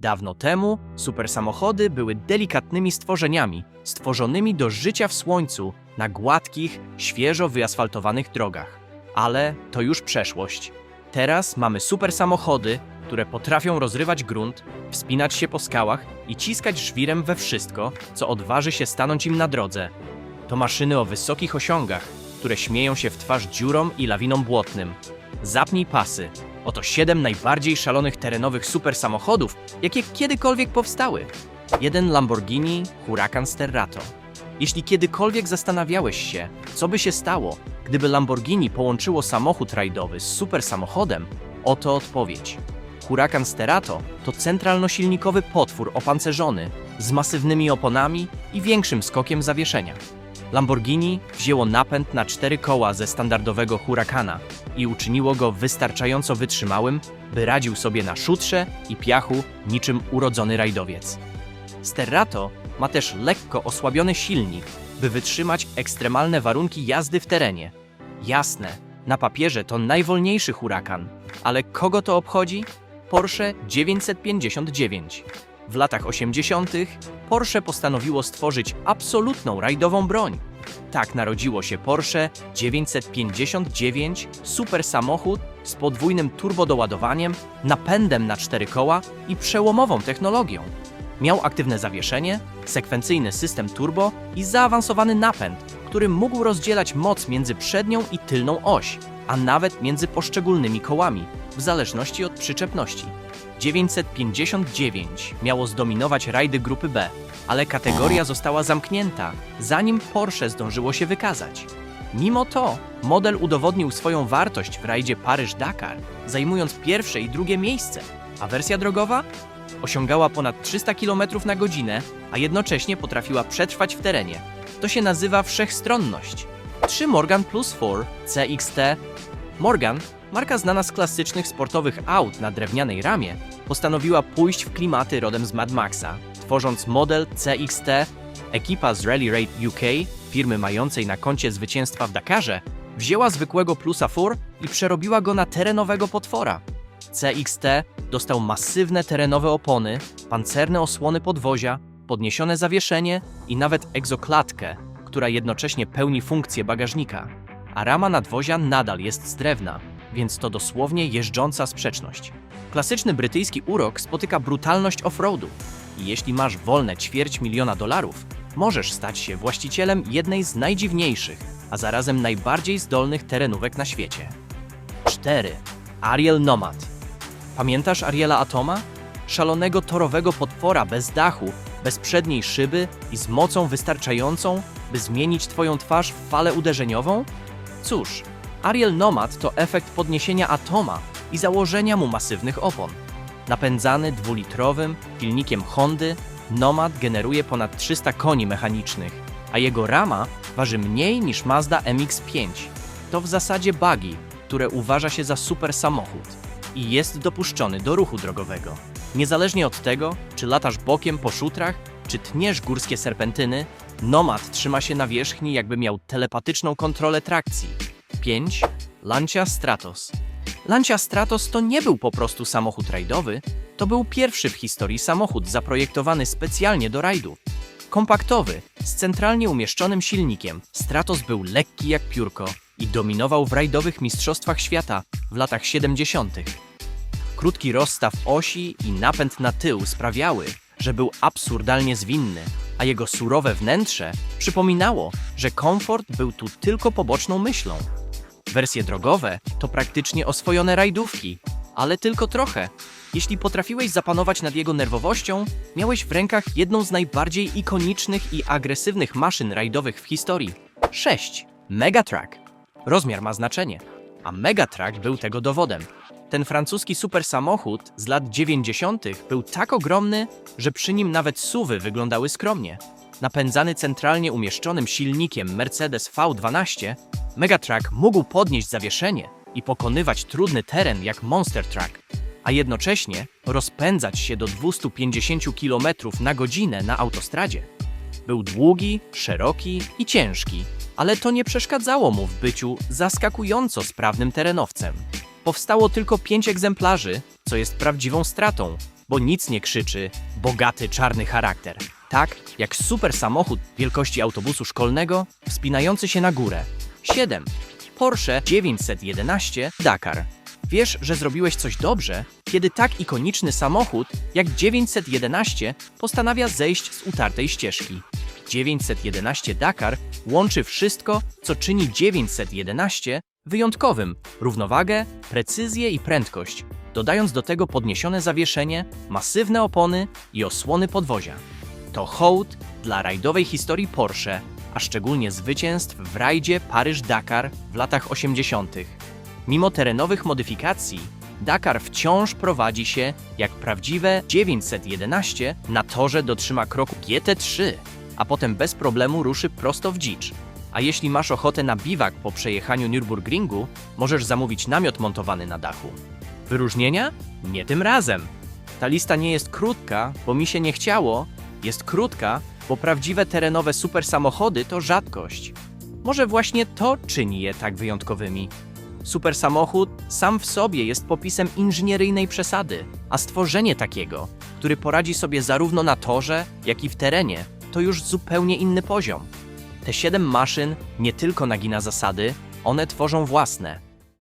Dawno temu supersamochody były delikatnymi stworzeniami, stworzonymi do życia w słońcu na gładkich, świeżo wyasfaltowanych drogach. Ale to już przeszłość. Teraz mamy supersamochody, które potrafią rozrywać grunt, wspinać się po skałach i ciskać żwirem we wszystko, co odważy się stanąć im na drodze. To maszyny o wysokich osiągach, które śmieją się w twarz dziurom i lawinom błotnym. Zapnij pasy. Oto siedem najbardziej szalonych terenowych supersamochodów, jakie kiedykolwiek powstały. Jeden Lamborghini Huracan Sterrato. Jeśli kiedykolwiek zastanawiałeś się, co by się stało, gdyby Lamborghini połączyło samochód rajdowy z supersamochodem, oto odpowiedź. Huracan Sterrato to centralnosilnikowy potwór opancerzony, z masywnymi oponami i większym skokiem zawieszenia. Lamborghini wzięło napęd na cztery koła ze standardowego Huracana i uczyniło go wystarczająco wytrzymałym, by radził sobie na szutrze i piachu niczym urodzony rajdowiec. Sterrato ma też lekko osłabiony silnik, by wytrzymać ekstremalne warunki jazdy w terenie. Jasne, na papierze to najwolniejszy hurakan, ale kogo to obchodzi? Porsche 959. W latach 80. Porsche postanowiło stworzyć absolutną rajdową broń. Tak narodziło się Porsche 959 super samochód z podwójnym turbodoładowaniem, napędem na cztery koła i przełomową technologią. Miał aktywne zawieszenie, sekwencyjny system turbo i zaawansowany napęd, który mógł rozdzielać moc między przednią i tylną oś, a nawet między poszczególnymi kołami, w zależności od przyczepności. 959 miało zdominować rajdy grupy B, ale kategoria została zamknięta, zanim Porsche zdążyło się wykazać. Mimo to model udowodnił swoją wartość w rajdzie Paryż-Dakar, zajmując pierwsze i drugie miejsce, a wersja drogowa osiągała ponad 300 km na godzinę, a jednocześnie potrafiła przetrwać w terenie. To się nazywa wszechstronność. 3 Morgan Plus 4 CXT Morgan, marka znana z klasycznych sportowych aut na drewnianej ramie, postanowiła pójść w klimaty rodem z Mad Maxa, tworząc model CXT. Ekipa z Rally Raid UK, firmy mającej na koncie zwycięstwa w Dakarze, wzięła zwykłego Plusa 4 i przerobiła go na terenowego potwora. CXT dostał masywne terenowe opony, pancerne osłony podwozia, podniesione zawieszenie i nawet egzoklatkę, która jednocześnie pełni funkcję bagażnika. A rama nadwozia nadal jest z drewna, więc to dosłownie jeżdżąca sprzeczność. Klasyczny brytyjski urok spotyka brutalność offroadu. I jeśli masz wolne ćwierć miliona dolarów, możesz stać się właścicielem jednej z najdziwniejszych, a zarazem najbardziej zdolnych terenówek na świecie. 4. Ariel Nomad. Pamiętasz Ariela Atoma? Szalonego torowego potwora bez dachu, bez przedniej szyby i z mocą wystarczającą, by zmienić twoją twarz w falę uderzeniową? Cóż, Ariel Nomad to efekt podniesienia atoma i założenia mu masywnych opon. Napędzany dwulitrowym silnikiem Hondy, Nomad generuje ponad 300 koni mechanicznych, a jego rama waży mniej niż Mazda MX-5. To w zasadzie buggy, które uważa się za super samochód i jest dopuszczony do ruchu drogowego. Niezależnie od tego, czy latasz bokiem po szutrach, czy tniesz górskie serpentyny, Nomad trzyma się na wierzchni, jakby miał telepatyczną kontrolę trakcji. 5. Lancia Stratos. Lancia Stratos to nie był po prostu samochód rajdowy, to był pierwszy w historii samochód zaprojektowany specjalnie do rajdów. Kompaktowy, z centralnie umieszczonym silnikiem, Stratos był lekki jak piórko i dominował w rajdowych mistrzostwach świata w latach 70. Krótki rozstaw osi i napęd na tył sprawiały, że był absurdalnie zwinny, a jego surowe wnętrze przypominało, że komfort był tu tylko poboczną myślą. Wersje drogowe to praktycznie oswojone rajdówki, ale tylko trochę. Jeśli potrafiłeś zapanować nad jego nerwowością, miałeś w rękach jedną z najbardziej ikonicznych i agresywnych maszyn rajdowych w historii. 6. Megatrack. Rozmiar ma znaczenie, a Megatrack był tego dowodem. Ten francuski supersamochód z lat 90. był tak ogromny, że przy nim nawet suwy wyglądały skromnie. Napędzany centralnie umieszczonym silnikiem Mercedes V12, Megatrack mógł podnieść zawieszenie i pokonywać trudny teren jak Monster Truck, a jednocześnie rozpędzać się do 250 km na godzinę na autostradzie. Był długi, szeroki i ciężki, ale to nie przeszkadzało mu w byciu zaskakująco sprawnym terenowcem. Powstało tylko pięć egzemplarzy, co jest prawdziwą stratą, bo nic nie krzyczy bogaty czarny charakter. Tak jak super samochód wielkości autobusu szkolnego wspinający się na górę. 7. Porsche 911 Dakar. Wiesz, że zrobiłeś coś dobrze, kiedy tak ikoniczny samochód jak 911 postanawia zejść z utartej ścieżki. 911 Dakar łączy wszystko, co czyni 911 wyjątkowym: równowagę, precyzję i prędkość, dodając do tego podniesione zawieszenie, masywne opony i osłony podwozia. To hołd dla rajdowej historii Porsche, a szczególnie zwycięstw w rajdzie Paryż-Dakar w latach 80. Mimo terenowych modyfikacji, Dakar wciąż prowadzi się jak prawdziwe 911 na torze dotrzyma kroku GT3, a potem bez problemu ruszy prosto w dzicz. A jeśli masz ochotę na biwak po przejechaniu Nürburgringu, możesz zamówić namiot montowany na dachu. Wyróżnienia? Nie tym razem. Ta lista nie jest krótka, bo mi się nie chciało, jest krótka, bo prawdziwe terenowe supersamochody to rzadkość. Może właśnie to czyni je tak wyjątkowymi. Supersamochód sam w sobie jest popisem inżynieryjnej przesady, a stworzenie takiego, który poradzi sobie zarówno na torze, jak i w terenie, to już zupełnie inny poziom. Te siedem maszyn nie tylko nagina zasady, one tworzą własne.